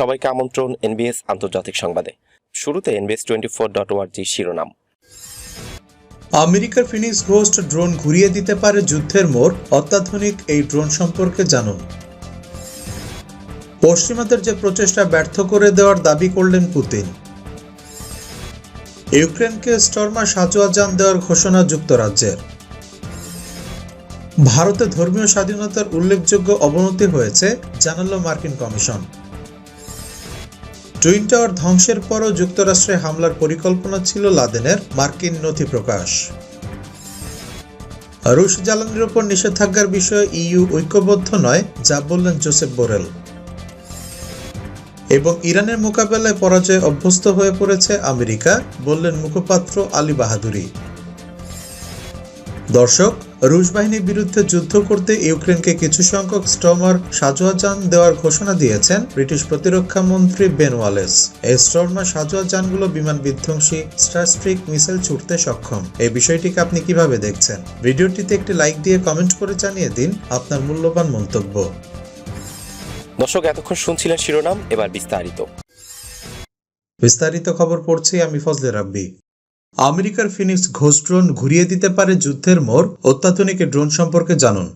সবাইকে আমন্ত্রণ এনবিএস আন্তর্জাতিক সংবাদে। শুরুতে এনবিএস টোয়েন্টি ফোর ডট ওয়ার্জি শিরোনাম। আমেরিকার ফিনিক্স ঘোস্ট ড্রোন ঘুরিয়ে দিতে পারে যুদ্ধের মোড়। অত্যাধুনিক এই ড্রোন সম্পর্কে জানুন। পশ্চিমাদের যে প্রচেষ্টা ব্যর্থ করে দেওয়ার দাবি করলেন পুতিন। ইউক্রেনকে স্টর্মা সাজোয়া যান দেওয়ার ঘোষণা যুক্তরাজ্যের। ভারতে ধর্মীয় স্বাধীনতার উল্লেখযোগ্য অবনতি হয়েছে, জানালো মার্কিন কমিশন। টুইন টাওয়ার ধ্বংসের পরও যুক্তরাষ্ট্রে হামলার পরিকল্পনা ছিল লাদেনের, মার্কিন নথি প্রকাশ। রুশ জ্বালানির ওপর নিষেধাজ্ঞার বিষয়ে ইইউ ঐক্যবদ্ধ নয়, যা বললেন জোসেফ বোরেল। এবং ইরানের মোকাবেলায় পরাজয়ে অভ্যস্ত হয়ে পড়েছে আমেরিকা, বললেন মুখপাত্র আলী বাহাদুরি। দর্শক রুশ বাহিনীর বিরুদ্ধে যুদ্ধ করতে ইউক্রেনকে কিছু সংখ্যক স্টর্মার সাজোয়া যান দেওয়ার ঘোষণা দিয়েছেন ব্রিটিশ প্রতিরক্ষা মন্ত্রী বেন ওয়ালেস। এই স্টর্মার সাজোয়া যানগুলো বিমান বিধ্বংসী স্টারস্ট্রিক মিসাইল ছুটতে সক্ষম। এই বিষয়টিকে আপনি কীভাবে দেখছেন? ভিডিওটিতে একটি লাইক দিয়ে কমেন্ট করে জানিয়ে দিন আপনার মূল্যবান মন্তব্য। দর্শক এতক্ষণ শুনছিলেন শিরোনাম এবার বিস্তারিত। বিস্তারিত খবর পড়ছি আমি ফজলে রাব্বি। আমেরিকার ফিনিক্স ঘোষ ড্রোন ঘুরিয়ে দিতে পারে যুদ্ধের মোড়। অত্যাধুনিক এ ড্রোন সম্পর্কে জানুন।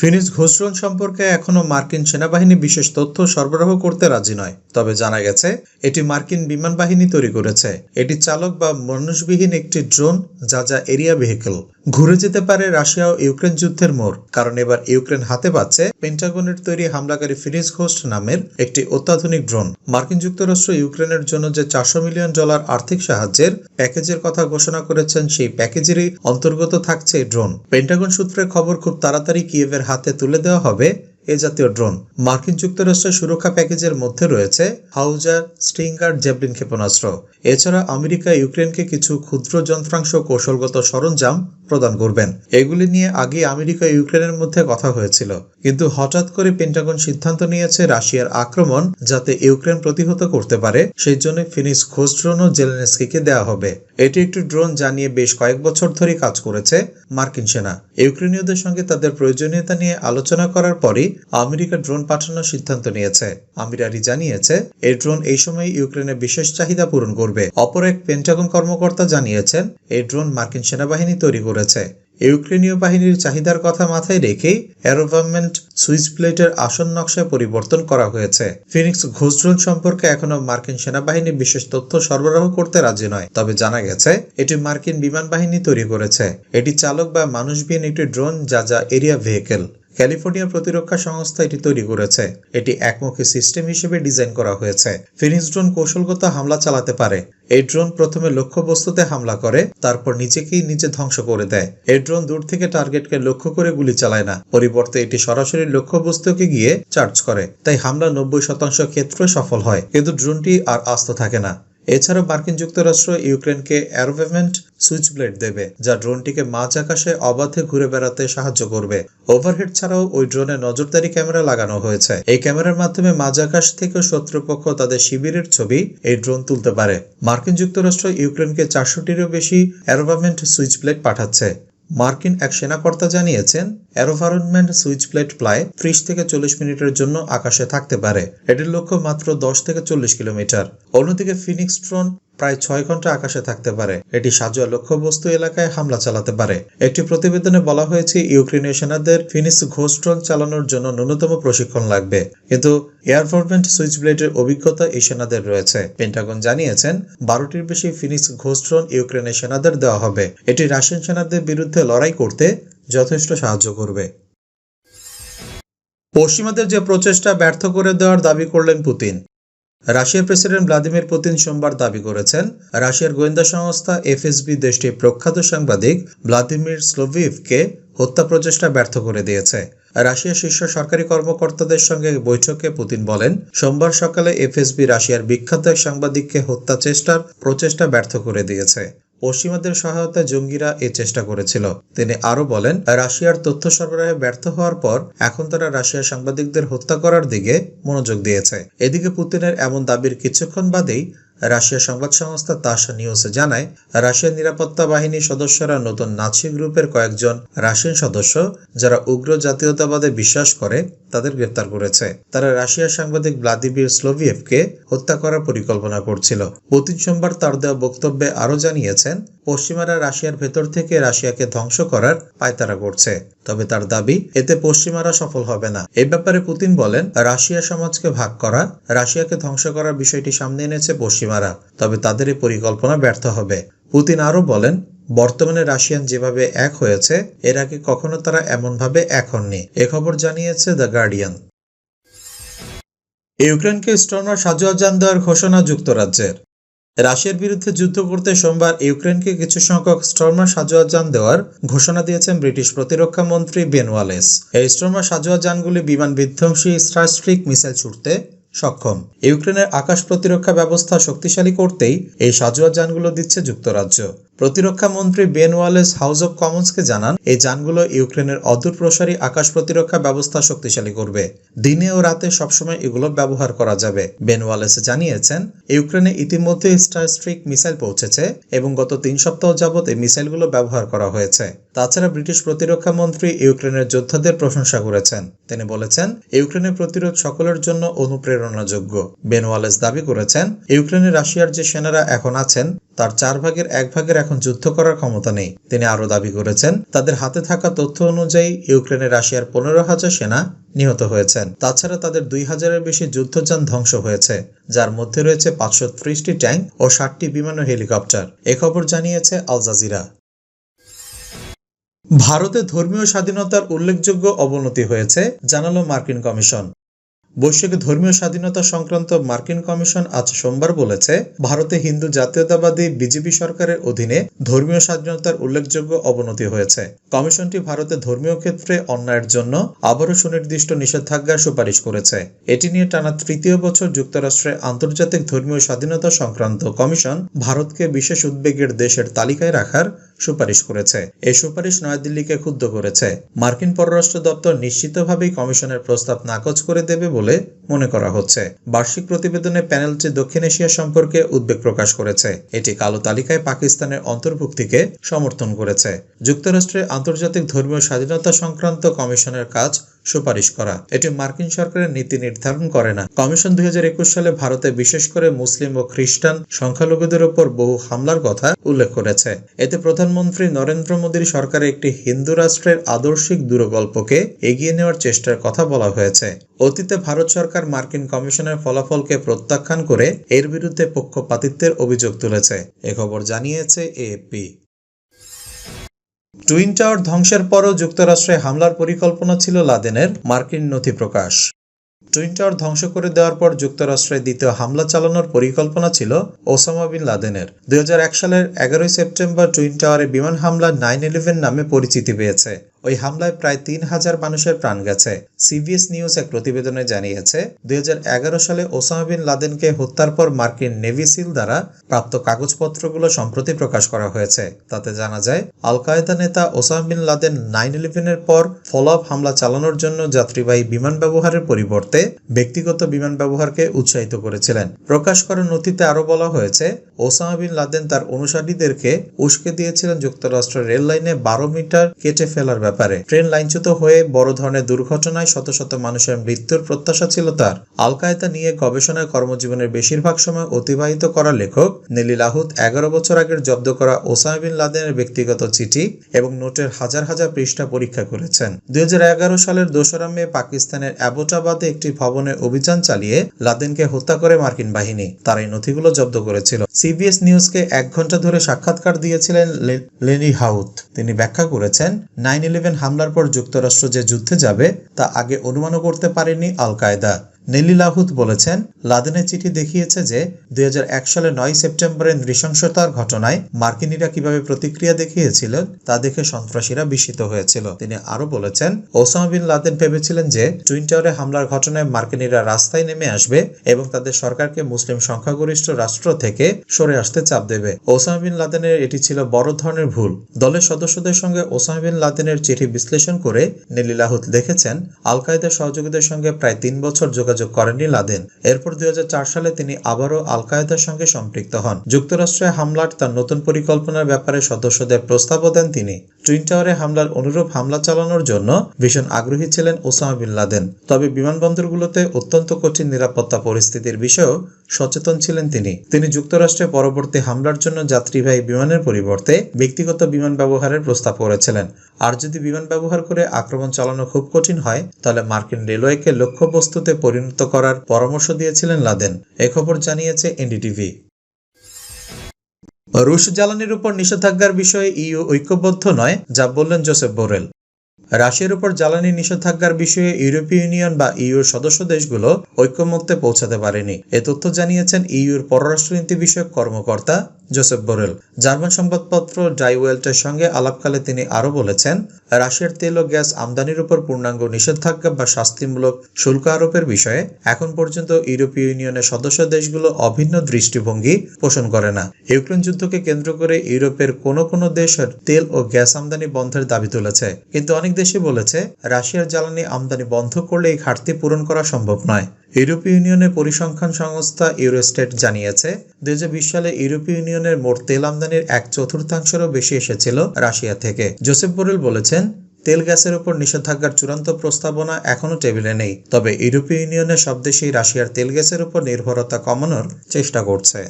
ফিনিক্স ঘোষ ড্রোন সম্পর্কে এখনও মার্কিন সেনাবাহিনী বিশেষ তথ্য সরবরাহ করতে রাজি নয়। তবে জানা গেছে, এটি মার্কিন বিমান বাহিনী তৈরি করেছে। এটি চালক বা মানুষবিহীন একটি ড্রোন, যা যা এরিয়া ভেহিকেল। ঘুরে যেতে পারে রাশিয়া ও ইউক্রেন যুদ্ধের মোড়। কারণ এবার ইউক্রেন হাতে পাচ্ছে পেন্টাগনের তৈরি হামলাকারী ফিনিক্স ঘোস্ট নামের একটি অত্যাধুনিক ড্রোন। মার্কিন যুক্তরাষ্ট্র ইউক্রেনের জন্য যে চারশো মিলিয়ন ডলার আর্থিক সাহায্যের প্যাকেজের কথা ঘোষণা করেছেন, সেই প্যাকেজেরই অন্তর্গত থাকছে ড্রোন। পেন্টাগন সূত্রের খবর, খুব তাড়াতাড়ি কিয়েভের হাতে তুলে দেওয়া হবে। এ জাতীয় ড্রোন। মার্কিন যুক্তরাষ্ট্রের সুরক্ষা প্যাকেজের মধ্যে রয়েছে হাউজার, স্টিঙ্গার জেবলিন ক্ষেপণাস্ত্র। এছাড়া আমেরিকা, ইউক্রেনকে কিছু ক্ষুদ্র যন্ত্রাংশ কৌশলগত সরঞ্জাম প্রদান করবেন। এগুলি নিয়ে আগে আমেরিকা ইউক্রেনের মধ্যে কথা হয়েছিল। কিন্তু হঠাৎ করে পেন্টাগন সিদ্ধান্ত নিয়েছে রাশিয়ার আক্রমণ যাতে ইউক্রেন প্রতিহত করতে পারে, সেই জন্য ফিনিক্স খোঁজ ড্রোনও জেলেনস্কিকে দেওয়া হবে। এটি একটি ড্রোন যা নিয়ে বেশ কয়েক বছর ধরে কাজ করেছে মার্কিন সেনা। ইউক্রেনীয়দের সঙ্গে তাদের প্রয়োজনীয়তা নিয়ে আলোচনা করার পরই আমেরিকা ড্রোন পাঠানোর সিদ্ধান্ত নিয়েছে। আমিরারি জানিয়েছে, এই ড্রোন এই সময় ইউক্রেনের বিশেষ চাহিদা পূরণ করবে। অপর এক পেন্টাগন কর্মকর্তা জানিয়েছেন, এই ড্রোন মার্কিন সেনাবাহিনী তৈরি করেছে। ইউক্রেনীয় বাহিনীর চাহিদার কথা মাথায় রেখেই অ্যারোভারমেন্ট সুইচ প্লেটের আসন নকশায় পরিবর্তন করা হয়েছে। ফিনিক্স ঘোষ ড্রোন সম্পর্কে এখনও মার্কিন সেনাবাহিনী বিশেষ তথ্য সরবরাহ করতে রাজি নয়। তবে জানা গেছে, এটি মার্কিন বিমান বাহিনী তৈরি করেছে। এটি চালক বা মানুষবিহীন একটি ড্রোন, যা যা এরিয়া ভেহিকেল। ক্যালিফোর্নিয়া প্রতিরক্ষা সংস্থা এটি তৈরি করেছে। এটি একমুখী সিস্টেম হিসেবে ডিজাইন করা হয়েছে। ফিনিক্স ড্রোন কৌশলগত হামলা চালাতে পারে। এই ড্রোন প্রথমে লক্ষ্যবস্তুতে হামলা করে, তারপর নিজেকেই নিজে ধ্বংস করে দেয়। এই ড্রোন দূর থেকে টার্গেটকে লক্ষ্য করে গুলি চালায় না। পরিবর্তে এটি সরাসরি লক্ষ্যবস্তুকে গিয়ে চার্জ করে। তাই হামলা নব্বই শতাংশ ক্ষেত্রে সফল হয়। কিন্তু ড্রোনটি আর আস্ত থাকে না। এছাড়া মার্কিন যুক্তরাষ্ট্র ইউক্রেনকে সুইচ ব্লেড দেবে, যা ড্রোনটিকে মাঝ আকাশে অবাধে ঘুরে বেড়াতে সাহায্য করবে। ওভারহেড ছাড়াও ওই ড্রোনে নজরদারি ক্যামেরা লাগানো হয়েছে। এই ক্যামেরার মাধ্যমে মাঝ আকাশ থেকে শত্রুপক্ষ তাদের শিবিরের ছবি এই ড্রোন তুলতে পারে। মার্কিন যুক্তরাষ্ট্র ইউক্রেনকে চারশোটিরও বেশি অ্যারোভামেন্ট সুইচ ব্লেড পাঠাচ্ছে। মার্কিন এক সেনাকর্তা জানিয়েছেন অ্যারোভারনমেন্ট সুইচ প্লেট প্রায় ত্রিশ থেকে চল্লিশ মিনিটের জন্য আকাশে থাকতে পারে। এটির লক্ষ্য মাত্র দশ থেকে চল্লিশ কিলোমিটার। অন্যদিকে ফিনিক্স ড্রোন প্রায় ছয় ঘণ্টা আকাশে থাকতে পারে। এটি সাজোয়া লক্ষ্যবস্তু এলাকায় হামলা চালাতে পারে। একটি প্রতিবেদনে বলা হয়েছে, ইউক্রেনীয় সেনাদের ফিনিক্স ঘোষ ড্রোন চালানোর জন্য ন্যূনতম প্রশিক্ষণ লাগবে। কিন্তু এয়ারফোর্সমেন্ট সুইচ ব্লেডের অভিজ্ঞতা এই সেনাদের রয়েছে। পেন্টাগন জানিয়েছেন, বারোটির বেশি ফিনিক্স ঘোষ ড্রোন ইউক্রেনের সেনাদের দেওয়া হবে। এটি রাশিয়ান সেনাদের বিরুদ্ধে লড়াই করতে যথেষ্ট সাহায্য করবে। পশ্চিমাদের যে প্রচেষ্টা ব্যর্থ করে দেওয়ার দাবি করলেন পুতিন। রাশিয়ার প্রেসিডেন্ট ভ্লাদিমির পুতিন সোমবার দাবি করেছেন, রাশিয়ার গোয়েন্দা সংস্থা এফএসবি দেশটির প্রখ্যাত সাংবাদিক ভ্লাদিমির স্লোভিভকে হত্যা প্রচেষ্টা ব্যর্থ করে দিয়েছে। রাশিয়ার শীর্ষ সরকারি কর্মকর্তাদের সঙ্গে বৈঠকে পুতিন বলেন, সোমবার সকালে এফএসবি রাশিয়ার বিখ্যাত সাংবাদিককে হত্যা চেষ্টার প্রচেষ্টা ব্যর্থ করে দিয়েছে। পশ্চিমাদের সহায়তায় জঙ্গিরা এ চেষ্টা করেছিল। তিনি আরও বলেন, রাশিয়ার তথ্য সরবরাহে ব্যর্থ হওয়ার পর এখন তারা রাশিয়ার সাংবাদিকদের হত্যা করার দিকে মনোযোগ দিয়েছে। এদিকে পুতিনের এমন দাবির কিছুক্ষণ বাদেই রাশিয়া সংবাদ সংস্থা তাসা নিউজ জানায়, রাশিয়ার নিরাপত্তা বাহিনীর সদস্যরা নতুন নাচি গ্রুপের কয়েকজন রাশিয়ান সদস্য, যারা উগ্র জাতীয়তাবাদে বিশ্বাস করে, তাদের গ্রেপ্তার করেছে। তারা রাশিয়ার সাংবাদিক ভ্লাদিমির স্লোভিয়েভকে হত্যা করার পরিকল্পনা করছিল। প্রতি সোমবার তার দেওয়া বক্তব্যে আরও জানিয়েছেন পশ্চিমারা রাশিয়ার ভেতর থেকে রাশিয়াকে ধ্বংস করার পায়তারা করছে। তবে তার দাবি, এতে পশ্চিমারা সফল হবে না। এ ব্যাপারে পুতিন বলেন, রাশিয়া সমাজকে ভাগ করা, রাশিয়াকে ধ্বংস করার বিষয়টি সামনে এনেছে পশ্চিমারা। তবে তাদের এই পরিকল্পনা ব্যর্থ হবে। পুতিন আরও বলেন, বর্তমানে রাশিয়ান যেভাবে এক হয়েছে, এর আগে কখনো তারা এমনভাবে এক হননি। এ খবর জানিয়েছে দ্য গার্ডিয়ান। ইউক্রেনকে স্টর্মার সাজোয়া যান দেওয়ার ঘোষণা যুক্তরাজ্যের। রাশিয়ার বিরুদ্ধে যুদ্ধ করতে সোমবার ইউক্রেনকে কিছু সংখ্যক স্টর্মার সাজোয়া যান দেওয়ার ঘোষণা দিয়েছেন ব্রিটিশ প্রতিরক্ষা মন্ত্রী বেন ওয়ালেস। এই স্টর্মার সাজোয়া যানগুলি বিমান বিধ্বংসী স্ট্রাস্ট্রিক মিসাইল ছুটতে সক্ষম। ইউক্রেনের আকাশ প্রতিরক্ষা ব্যবস্থা শক্তিশালী করতেই এই সাজোয়া যানগুলো দিচ্ছে যুক্তরাজ্য। প্রতিরক্ষা মন্ত্রী বেন ওয়ালেস হাউস অব কমন্সকে জানান, এই যানগুলো ইউক্রেনের অদূর প্রসারী আকাশ প্রতিরক্ষা ব্যবস্থা শক্তিশালী করবে। দিনে ও রাতে সবসময় এগুলো ব্যবহার করা যাবে। বেন ওয়ালেস জানিয়েছেন, ইউক্রেনে ইতিমধ্যে স্টারস্ট্রিক মিসাইল পৌঁছেছে এবং গত তিন সপ্তাহ যাবৎ এই মিসাইলগুলো ব্যবহার করা হয়েছে। তাছাড়া ব্রিটিশ প্রতিরক্ষা মন্ত্রী ইউক্রেনের যোদ্ধাদের প্রশংসা করেছেন। তিনি বলেছেন, ইউক্রেনের প্রতিরোধ সকলের জন্য অনুপ্রেরণাযোগ্য। বেন ওয়ালেস দাবি করেছেন, ইউক্রেনে রাশিয়ার যে সেনারা এখন আছেন তার চার ভাগের এক ভাগের এখন যুদ্ধ করার ক্ষমতা নেই। তিনি আরও দাবি করেছেন, তাদের হাতে থাকা তথ্য অনুযায়ী ইউক্রেনে রাশিয়ার পনেরো হাজার সেনা নিহত হয়েছেন। তাছাড়া তাদের দুই হাজারের বেশি যুদ্ধযান ধ্বংস হয়েছে, যার মধ্যে রয়েছে পাঁচশো ত্রিশটি ট্যাঙ্ক ও ষাটটি বিমান ও হেলিকপ্টার। এ খবর জানিয়েছে আল জাজিরা। ভারতে ধর্মীয় স্বাধীনতার উল্লেখযোগ্য অবনতি হয়েছে, জানালো মার্কিন কমিশন। বৈশ্বিক ধর্মীয় স্বাধীনতা সংক্রান্ত মার্কিন কমিশন আজ সোমবার বলেছে, ভারতে হিন্দু জাতীয়তাবাদী বিজেপি সরকারের অধীনে ধর্মীয় স্বাধীনতার উল্লেখযোগ্য অবনতি হয়েছে। কমিশনটি ভারতে ধর্মীয় ক্ষেত্রে অন্যায়ের জন্য আবারও সুনির্দিষ্ট নিষেধাজ্ঞার সুপারিশ করেছে। এটি নিয়ে টানা তৃতীয় বছর যুক্তরাষ্ট্রে আন্তর্জাতিক ধর্মীয় স্বাধীনতা সংক্রান্ত কমিশন ভারতকে বিশেষ উদ্বেগের দেশের তালিকায় রাখার সুপারিশ করেছে। এই সুপারিশ নয়াদিল্লিকে ক্ষুব্ধ করেছে। মার্কিন পররাষ্ট্র দপ্তর নিশ্চিতভাবেই কমিশনের প্রস্তাব নাকচ করে দেবে বলে মনে করা হচ্ছে। বার্ষিক প্রতিবেদনে প্যানেলটি দক্ষিণ এশিয়া সম্পর্কে উদ্বেগ প্রকাশ করেছে। এটি কালো তালিকায় পাকিস্তানের অন্তর্ভুক্তিকে সমর্থন করেছে। যুক্তরাষ্ট্রে আন্তর্জাতিক ধর্মীয় স্বাধীনতা সংক্রান্ত কমিশনের কাজ সুপারিশ করা। এটি মার্কিন সরকারের নীতি নির্ধারণ করে না। কমিশন দুই সালে ভারতে বিশেষ করে মুসলিম ও খ্রিস্টান সংখ্যালঘুদের উপর বহু হামলার কথা উল্লেখ করেছে। এতে প্রধানমন্ত্রী নরেন্দ্র মোদীর সরকারের একটি হিন্দু রাষ্ট্রের আদর্শিক দূরগল্পকে এগিয়ে নেওয়ার চেষ্টার কথা বলা হয়েছে। অতীতে ভারত সরকার মার্কিন কমিশনের ফলাফলকে প্রত্যাখ্যান করে এর বিরুদ্ধে পক্ষপাতিত্বের অভিযোগ তুলেছে। এ খবর জানিয়েছে এএপি টুইন টাওয়ার ধ্বংসের পরও যুক্তরাষ্ট্রে হামলার পরিকল্পনা ছিল লাদেনের, মার্কিন নথি প্রকাশ। টুইন টাওয়ার ধ্বংস করে দেওয়ার পর যুক্তরাষ্ট্রে দ্বিতীয় হামলা চালানোর পরিকল্পনা ছিল ওসামা বিন লাদেনের। দুই হাজার এক সালের এগারোই সেপ্টেম্বর টুইন টাওয়ারে বিমান হামলা নাইন ইলেভেন নামে পরিচিতি পেয়েছে। ওই হামলায় প্রায় তিন হাজার মানুষের প্রাণ গেছে। সিবিএস নিউজ এক প্রতিবেদনে জানিয়েছে, দুই সালে ওসামা বিন লাদেনকে হত্যার পর মার্কিন নেভি সিল দ্বারা প্রাপ্ত কাগজপত্রগুলো সম্প্রতি প্রকাশ করা হয়েছে। তাতে জানা যায় আল কায়দা নেতা ওসামা বিন লাদেন নাইন ইলেভেনের পর ফলো আপ হামলা চালানোর জন্য যাত্রীবাহী বিমান ব্যবহারের পরিবর্তে ব্যক্তিগত বিমান ব্যবহারকে উৎসাহিত করেছিলেন। প্রকাশ করা নথিতে আরও বলা হয়েছে, ওসামা বিন লাদেন তার অনুসারীদেরকে উস্কে দিয়েছিলেন যুক্তরাষ্ট্রের রেল লাইনে বারো মিটার কেটে ফেলার ব্যাপারে। ট্রেন লাইনচ্যুত হয়ে বড় ধরনের দুর্ঘটনায় শত শত মানুষের মৃত্যুর প্রত্যাশা ছিল তার। আল কায়দা নিয়ে গবেষণায় কর্মজীবনের বেশিরভাগ সময় অতিবাহিত করা লেখক নেলি লাহুত এগারো বছর আগের জব্দ করা ওসামা বিন লাদেনের ব্যক্তিগত চিঠি এবং নোটের হাজার হাজার পৃষ্ঠা পরীক্ষা করেছেন। দুই সালের দোসরা মে পাকিস্তানের অ্যাবোটাবাদে একটি ভবনে অভিযান চালিয়ে লাদেনকে হত্যা করে মার্কিন বাহিনী তার এই নথিগুলো জব্দ করেছিল। সিবিএস নিউজকে এক ঘণ্টা ধরে সাক্ষাৎকার দিয়েছিলেন লেনি হাউত তিনি ব্যাখ্যা করেছেন, নাইন ইলেভেন হামলার পর যুক্তরাষ্ট্র যে যুদ্ধে যাবে তা আগে অনুমানও করতে পারেনি আল কায়দা নেলি লাহুত বলেছেন, লাদেনের চিঠি দেখিয়েছে যে, দুই সালে নয় সেপ্টেম্বরের নৃশংসতার ঘটনায় মার্কিনীরা কীভাবে প্রতিক্রিয়া দেখিয়েছিলেন তা দেখে সন্ত্রাসীরা বিস্মিত হয়েছিল। তিনি আরও বলেছেন, ওসামা বিন লাদেন ভেবেছিলেন যে, টুইন টাওয়ারে হামলার ঘটনায় মার্কিনীরা রাস্তায় নেমে আসবে এবং তাদের সরকারকে মুসলিম সংখ্যাগরিষ্ঠ রাষ্ট্র থেকে সরে আসতে চাপ দেবে। ওসামা বিন লাদেনের এটি ছিল বড় ধরনের ভুল। দলের সদস্যদের সঙ্গে ওসামা বিন লাদেনের চিঠি বিশ্লেষণ করে নেলি লাহুত লিখেছেন আল কায়দার সহযোগীদের সঙ্গে প্রায় তিন বছর যোগাযোগ যোগাযোগ করেননি লাদেন। এরপর দুই হাজার চার সালে তিনি আবারও আল কায়েদার সঙ্গে সম্পৃক্ত হন। যুক্তরাষ্ট্রে হামলার তার নতুন পরিকল্পনার ব্যাপারে সদস্যদের প্রস্তাবও দেন তিনি। টুইন টাওয়ারে হামলার অনুরূপ হামলা চালানোর জন্য ভীষণ আগ্রহী ছিলেন ওসামা বিন লাদেন। তবে বিমানবন্দরগুলোতে অত্যন্ত কঠিন নিরাপত্তা পরিস্থিতির বিষয়েও সচেতন ছিলেন তিনি। তিনি যুক্তরাষ্ট্রে পরবর্তী হামলার জন্য যাত্রীবাহী বিমানের পরিবর্তে ব্যক্তিগত বিমান ব্যবহারের প্রস্তাব করেছিলেন। আর যদি বিমান ব্যবহার করে আক্রমণ চালানো খুব কঠিন হয়, তাহলে মার্কিন রেলওয়েকে লক্ষ্যবস্তুতে পরিণত করার পরামর্শ দিয়েছিলেন লাদেন। এ খবর জানিয়েছে এনডিটিভি। রুশ জ্বালানির উপর নিষেধাজ্ঞার বিষয়ে ইইউ ঐক্যবদ্ধ নয় যা বললেন জোসেফ বোরেল। রাশিয়ার উপর জ্বালানি নিষেধাজ্ঞার বিষয়ে ইউরোপীয় ইউনিয়ন বা ইউর সদস্য দেশগুলো ঐক্যমত্যে পৌঁছাতে পারেনি। এ তথ্য জানিয়েছেন ইউর পররাষ্ট্রনীতি বিষয়ক কর্মকর্তা জোসেফ বোরেল। জার্মান সংবাদপত্র ডাইওয়েল্টের সঙ্গে আলাপকালে তিনি আরও বলেছেন, রাশিয়ার তেল ও গ্যাস আমদানির উপর পূর্ণাঙ্গ নিষেধাজ্ঞা বা শাস্তিমূলক শুল্ক আরোপের বিষয়ে এখন পর্যন্ত ইউরোপীয় ইউনিয়নের সদস্য দেশগুলো অভিন্ন দৃষ্টিভঙ্গি পোষণ করে না। ইউক্রেন যুদ্ধকে কেন্দ্র করে ইউরোপের কোনো কোনো দেশের তেল ও গ্যাস আমদানি বন্ধের দাবি তুলেছে। কিন্তু অনেক দেশই বলেছে, রাশিয়ার জ্বালানি আমদানি বন্ধ করলে এই ঘাটতি পূরণ করা সম্ভব নয়। ইউরোপীয় ইউনিয়নের পরিসংখ্যান সংস্থা ইউরোস্টেট জানিয়েছে, দুই হাজার বিশ সালে ইউরোপীয় ইউনিয়নের মোট তেল আমদানির এক চতুর্থাংশেরও বেশি এসেছিল রাশিয়া থেকে। জোসেফ বোরেল বলেছেন, তেল গ্যাসের উপর নিষেধাজ্ঞার চূড়ান্ত প্রস্তাবনা এখনও টেবিলে নেই। তবে ইউরোপীয় ইউনিয়নের সব দেশেই রাশিয়ার তেল গ্যাসের উপর নির্ভরতা কমানোর চেষ্টা করছে।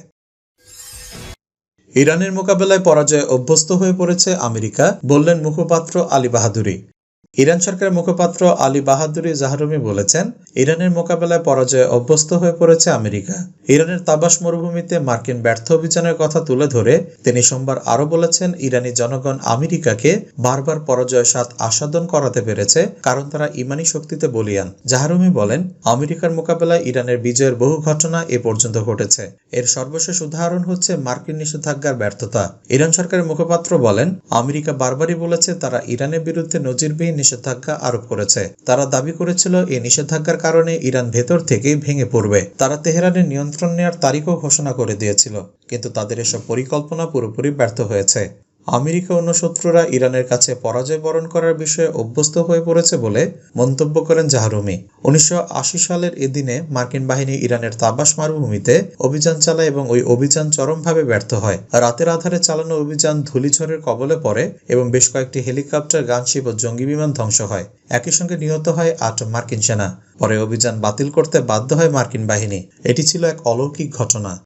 ইরানের মোকাবেলায় পরাজয়ে অভ্যস্ত হয়ে পড়েছে আমেরিকা, বললেন মুখপাত্র আলী বাহাদুরি। ইরান সরকারের মুখপাত্র আলী বাহাদুরি জাহরুমি বলেছেন, ইরানের মোকাবেলায় পরাজয়ে অভ্যস্ত হয়ে পড়েছে আমেরিকা। ইরানের তাবাস মরুভূমিতে মার্কিন ব্যর্থ অভিযানের কথা তুলে ধরে তিনি সোমবার আরও বলেছেন, ইরানি জনগণ আমেরিকাকে বারবার পরাজয় সাত আস্বাদন করাতে পেরেছে, কারণ তারা ইমানি শক্তিতে বলিয়ান। জাহারুমি বলেন, আমেরিকার মোকাবেলায় ইরানের বিজয়ের বহু ঘটনা এ পর্যন্ত ঘটেছে। এর সর্বশেষ উদাহরণ হচ্ছে মার্কিন নিষেধাজ্ঞার ব্যর্থতা। ইরান সরকারের মুখপাত্র বলেন, আমেরিকা বারবারই বলেছে তারা ইরানের বিরুদ্ধে নজিরবিহীন নিষেধাজ্ঞা আরোপ করেছে। তারা দাবি করেছিল, এই নিষেধাজ্ঞার কারণে ইরান ভেতর থেকেই ভেঙে পড়বে। তারা তেহরানের নিয়ন্ত্রণ নেওয়ার তারিখও ঘোষণা করে দিয়েছিল। কিন্তু তাদের এসব পরিকল্পনা পুরোপুরি ব্যর্থ হয়েছে। আমেরিকা অন্য শত্রুরা ইরানের কাছে পরাজয় বরণ করার বিষয়ে অভ্যস্ত হয়ে পড়েছে বলে মন্তব্য করেন জাহারুমি উনিশশো সালের এদিনে মার্কিন বাহিনী ইরানের তাবাস মারুভূমিতে অভিযান চালায় এবং ওই অভিযান চরমভাবে ব্যর্থ হয়। রাতের আধারে চালানো অভিযান ধূলিঝড়ের কবলে পড়ে এবং বেশ কয়েকটি হেলিকপ্টার, গানশিপ ও জঙ্গি বিমান ধ্বংস হয়। একই সঙ্গে নিহত হয় আট মার্কিন সেনা। পরে অভিযান বাতিল করতে বাধ্য হয় মার্কিন বাহিনী। এটি ছিল এক অলৌকিক ঘটনা।